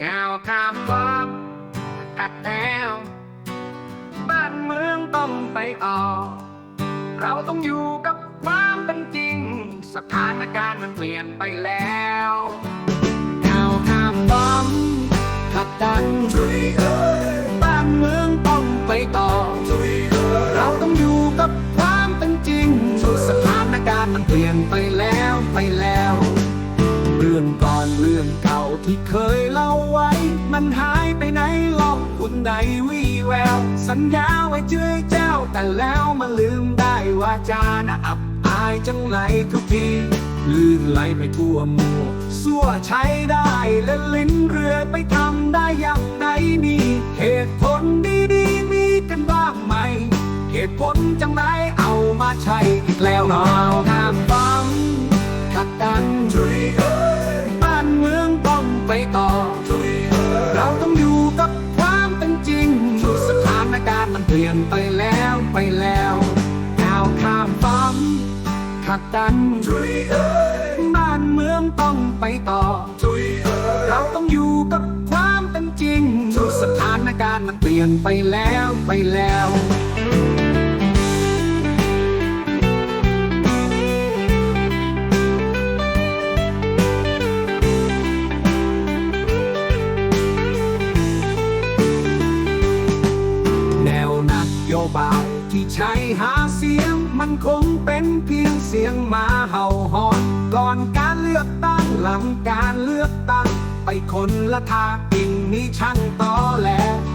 เงาข้ามฟ้าขัดแนวบ้านเมืองต้องไปต่อ เราต้องอยู่กับความเป็นจริง สถานการณ์มันเปลี่ยนไปแล้วเงาข้ามฟ้าขัดดันบ้านเมืองต้องไปต่อ เราต้องอยู่กับความเป็นจริง สถานการณ์มันเปลี่ยนไปแล้วไปแล้ว เรื่องก่อนเรื่องเก่า ที่เคยเล่าไว้ มันหายไปไหนลองคุณใดวีแวว สัญญาไว้เจอเจ้า แต่แล้วมาลืมได้ว่าจานะอับอายจังไรทุกทีลื่นไหลไปทั่วหมู่สั่วใช้ได้และลิ้นเรือไปทำได้อย่างไหนมีเหตุผลดีๆมีกันบ้างไหม เหตุผลจังไรเอามาใช้อีกแล้วเนาะห้า ขัดกัน บ้านเมืองต้องไปต่อ เราต้องอยู่กับความเป็นจริง สถานการณ์มันเปลี่ยนไปแล้วไปแล้วแนวนโยบายที่ใช้หาเสียง มันคงเป็นเพียงเสียงหมาเห่าหอนก่อนการเลือกตั้งหลังการเลือกตั้ง ไปคนละทางกิ่งนี้ช่างตอแหล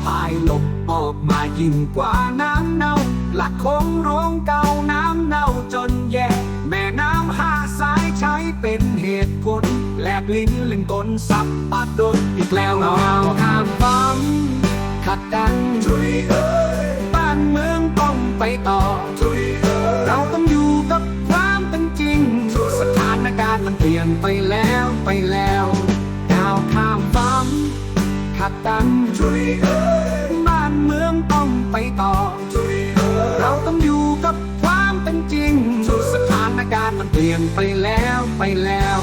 พายหลบออกมายิ่งกว่าน้ำเน่า หลักคงโรงเก่าน้ำเน่าจนแย่ แม่น้ำห้าสายใช้เป็นเหตุผลแลบลิ้นเล่นกลสับปะดนอีกแล้วเงาข้ามฟังขัดกันบ้านเมืองต้องไปต่อ เปลี่ยนไปแล้วไปแล้วก้าวข้ามฟังขัดตันบ้านเมืองต้องไปต่อ เราต้องอยู่กับความเป็นจริง สถานการณ์มันเปลี่ยนไปแล้วไปแล้ว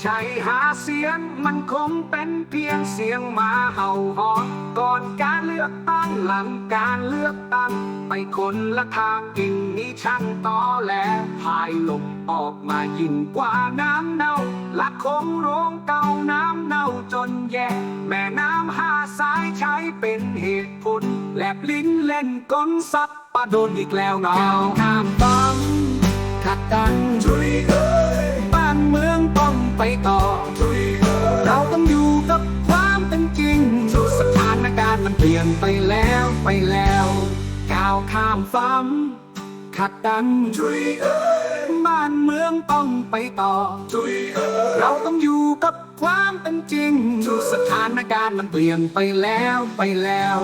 ใช้หาเสียงมันคงเป็นเพียงเสียงหมาเห่าหอนก่อนการเลือกตั้งหลังการเลือกตั้งไปคนละทางกิ่งนี้ช่างตอแหลพายลมออกมายิ่งกว่าน้ำเน่าหลักคงโรงเก่าน้ำเน่าจนแย่แม่น้ำหาสายใช้เป็นเหตุผลแลบลิ้นเล่นกลซับปะโดนอีกแล้วเงาข้ามฟังขัดกันบ้ ไปต่อ เราต้องอยู่กับความเป็นจริง สถานการณ์มันเปลี่ยนไปแล้วไปแล้ว ก้าวข้ามฟ้าขัดกันบ้านเมืองต้องไปต่อ เราต้องอยู่กับความเป็นจริง สถานการณ์มันเปลี่ยนไปแล้วไปแล้ว